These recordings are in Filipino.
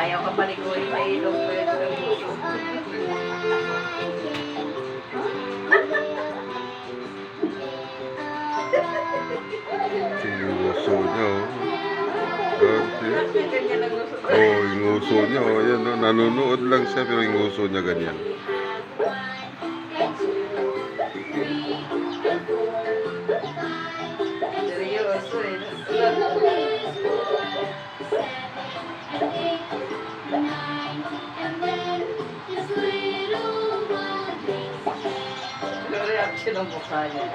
Ayaw ka paliguin sa ilong. Yung uso niya, oh. Ate. Ganyan ang gusto ko. Oh, yung uso niya, oh. Ayan, oh. Nanonood lang siya, pero yung uso niya ganyan. Reaction ng mukha niya?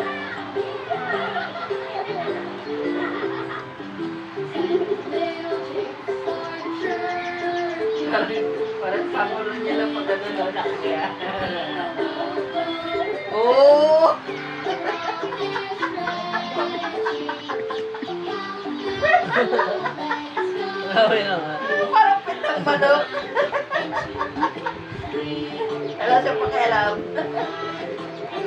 Parang, pamulo niya lang pag ano na nakakaya. Oh! Grabe naman. Parang pitang manok. Wala siyang pakialam.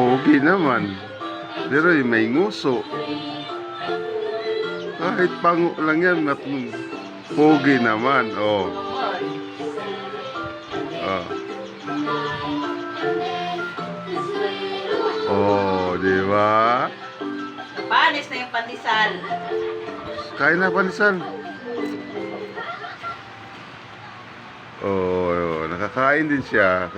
Pogi naman. Pero may nguso. Kahit pango lang yan, mat pogi naman. Oh. Oh. Oh, di ba? Panis na yung pandesal. Kain na panisan. Oh, oh, nakakain din siya.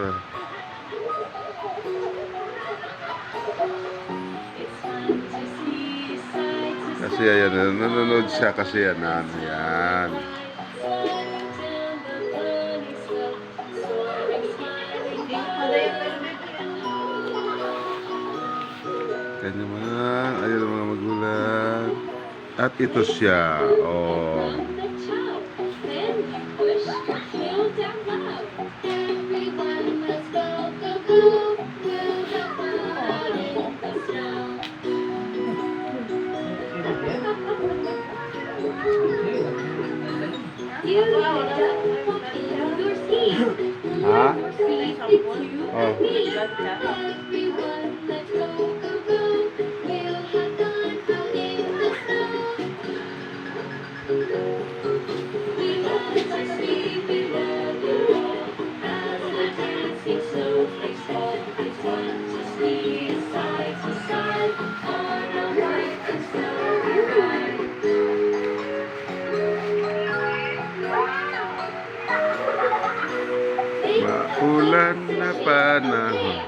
Kasi ayan, nanonood siya kasi yan. Yan. Kaya naman, ayun ang mga magulang. At ito siya. Oh. Ha? Oh. Maulan na panahon.